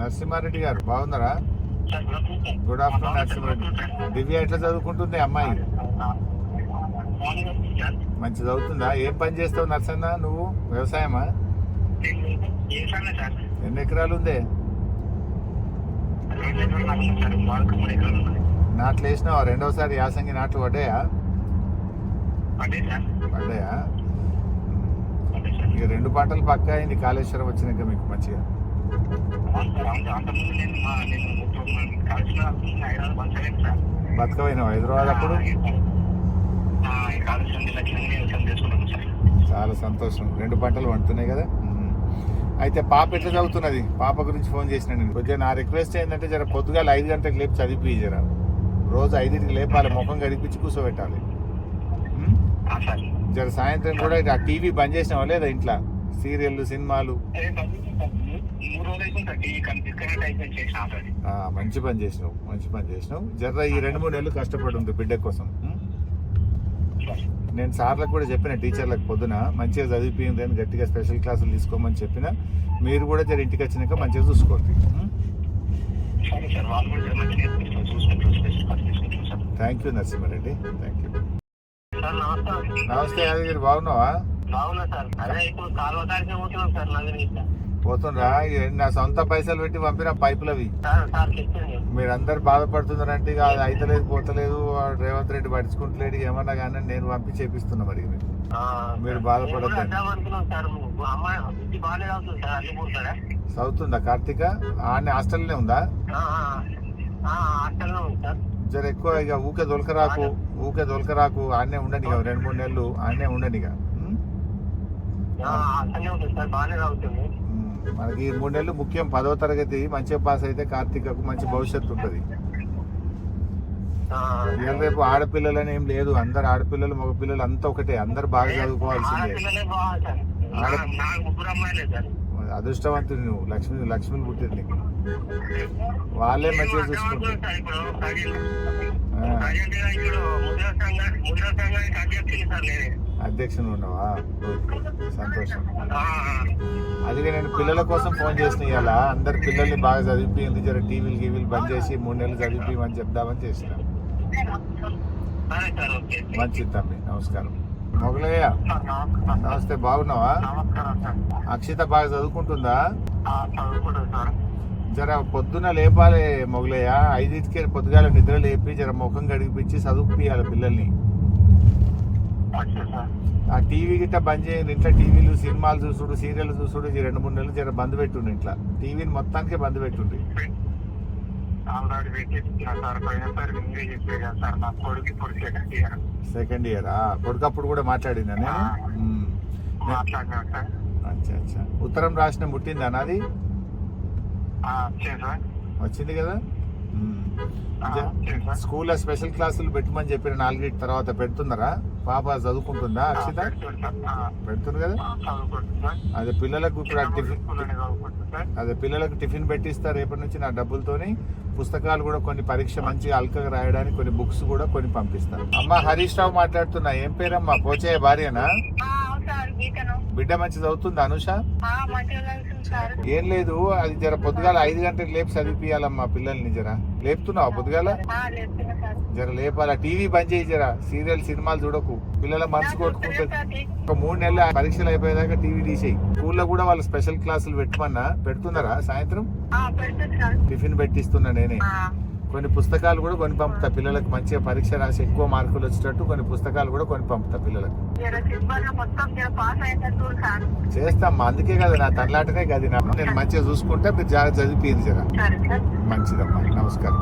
నరసింహారెడ్డి గారు బాగున్నారా? Good afternoon Narasimha Reddy. దివ్య ఎట్లా చదువుకుంటుంది అమ్మాయి? మంచి చదువుతుందా? ఏం పని చేస్తావు నరసన్న నువ్వు? వ్యవసాయమా? ఎన్ని ఎకరాలు ఉందే? నాట్లు వేసినావా? రెండోసారి యాసంగి నాట్లు పడ్డాయా? పడ్డాయా? ఇక రెండు పంటలు పక్క అయింది. కాళేశ్వరం వచ్చినాక మీకు మంచిగా. బతకపోయినావు హైదరాబాద్ అప్పుడు? చాలా సంతోషం. రెండు పంటలు వండుతున్నాయి కదా. అయితే పాప ఎట్లా చదువుతున్నది? పాప గురించి ఫోన్ చేసిన నేను. కొద్దిగా నా రిక్వెస్ట్ ఏంటంటే జర పొద్దుగాల ఐదు గంటలకు లేపి చదివి జర. రోజు ఐదింటికి లేపాలి ముఖం గడిపించి కూర్చోబెట్టాలి? జర సాయంత్రం కూడా ఆ టీవీ బంద్ చేసినావా లేదా ఇంట్లో? సీరియల్ సినిమాలు. మంచి పని చేసినావు మంచి పని చేసినావు. జర్ర ఈ రెండు మూడు నెలలు కష్టపడి ఉంది బిడ్డ కోసం. నేను సార్లకు కూడా చెప్పిన టీచర్లకు పొద్దున మంచిగా చదివిపోయింది అని గట్టిగా స్పెషల్ క్లాసులు తీసుకోమని చెప్పిన. మీరు కూడా జర ఇంటికి వచ్చినాక మంచిగా చూసుకోండి. Thank you Narasimhareddy thank you నమస్తే యాదగిరి బాగున్నావా? బాగున్నా సార్? అదే ఇప్పుడు కాలువ దానికి పోతున్నాం సార్ నగరి పోతుండ్రా? నా సొంత పైసలు పెట్టి పంపిన పైపులు అవి సార్ సార్ చెప్పింది మీరు అందరు బాధపడుతున్నారంటే ఇక అది అయితలేదు పోతలేదు. రేవంత్ రెడ్డి పట్టించుకుంటలేడు ఏమన్నా కానీ నేను పంపి చేపిస్తున్నా మరి మీరు పోతాడా? చదువుతుందా కార్తీక? ఆడనే హాస్టల్నే ఉందా? సార్. జర ఎక్కువ ఇక ఊకే దొలకరాకు ఊకే దొలకరాకు ఆడనే ఉండని రెండు మూడు నెలలు ఆడనే ఉండని మనకి ఈ మూడు నెలలు ముఖ్యం పదవ తరగతి మంచిగా పాస్ అయితే కార్తీకకు మంచి భవిష్యత్తు ఉంటుంది. ఇవాళ రేపు ఆడపిల్లలని ఏం లేదు అందరు ఆడపిల్లలు మగపిల్లలు అంతా ఒకటే అందరు బాగా చదువుకోవాల్సిందే. అదృష్టవంతుడు నువ్వు లక్ష్మి లక్ష్మిని పుట్టింది నీకు. వాళ్ళే మంచిగా చూసుకుంటారు. అధ్యక్షుడు ఉన్నావా గుడ్. సంతోషం. ఆ, అందుకే నేను పిల్లల కోసం ఫోన్ చేసిన ఇవాళ అందరు పిల్లల్ని బాగా చదివిపోయింది జర టీవీలు గీవీలు బంద్ చేసి మూడు నెలలు చదివిపోయమని చెప్దామని చేసిన మంచిది తమ్మి. నమస్కారం. మొగలయ్య నమస్తే. బాగున్నావా? అక్షిత బాగా చదువుకుంటుందా? జర పొద్దున లేపాలి మొగలయ్య. ఐదింటికి పొద్దుగాల నిద్ర లేపి జర ముఖం గడిపిచ్చి చదువుపియాలి పిల్లల్ని. ఆ టీవీ గిట్ట బంద్ చేయండి. ఇంట్లో టీవీలు సినిమాలు చూసుడు సీరియల్ చూసుడు ఈ రెండు మూడు నెలలు జర బంద్ పెట్టుండి ఇంట్లో. టీవీని మొత్తానికి బంద్ పెట్టుండి. కొడుకు సెకండ్ ఇయర్. సెకండ్ ఇయరా కొడుకప్పుడు కూడా అచ్చా అచ్చా. ఉత్తరం రాసిన ముట్టిందా నాది? వచ్చింది కదా? స్కూల్లో స్పెషల్ క్లాసులు పెట్టమని చెప్పిన నాలుగింటి తర్వాత పెడుతున్నారా? పాప చదువుకుంటుందా అక్షిత? పెడుతుంది? కదా. అదే పిల్లలకు ఇప్పుడు టిఫిన్ అదే పిల్లలకు టిఫిన్ పెట్టిస్తా రేపటి నుంచి నా డబ్బులతోని పుస్తకాలు కూడా కొన్ని పరీక్ష మంచిగా అల్కగా రాయడానికి కొన్ని బుక్స్ కూడా కొన్ని పంపిస్తాను అమ్మ హరీష్ రావు మాట్లాడుతున్నా. ఏం పేరమ్మా? పోచయ్య భార్యనా? బిడ్డ మంచి చదువుతుందా అనుష? ఏం లేదు అది జర పొద్దుగాల ఐదు గంటలకు లేపి చదివిపియాలమ్మా పిల్లల్ని జర. లేపుతున్నావా పొద్దుగాల? జర లేపాల? టీవీ బంద్ చేయి జర సీరియల్ సినిమాలు చూడకు. పిల్లల మనసు కొట్టుకుంటుంది. ఒక మూడు నెలలు ఆ పరీక్షలు అయిపోయేదాకా టీవీ తీసేయి. స్కూల్లో కూడా వాళ్ళు స్పెషల్ క్లాసులు పెట్టమన్నా పెడుతున్నారా సాయంత్రం? టిఫిన్ పెట్టిస్తున్నా నేనే. కొన్ని పుస్తకాలు కూడా కొని పంపుతా పిల్లలకు మంచిగా పరీక్ష రాసి ఎక్కువ మార్కులు వచ్చేటట్టు కొన్ని పుస్తకాలు కూడా కొని పంపుతా పిల్లలకు. చేస్తామ్మా అందుకే కదా నా తల్లాటనే నా నేను మంచిగా చూసుకుంటే మీరు జాగ్రత్త చదివిపోయింది జర. మంచిదమ్మా నమస్కారం.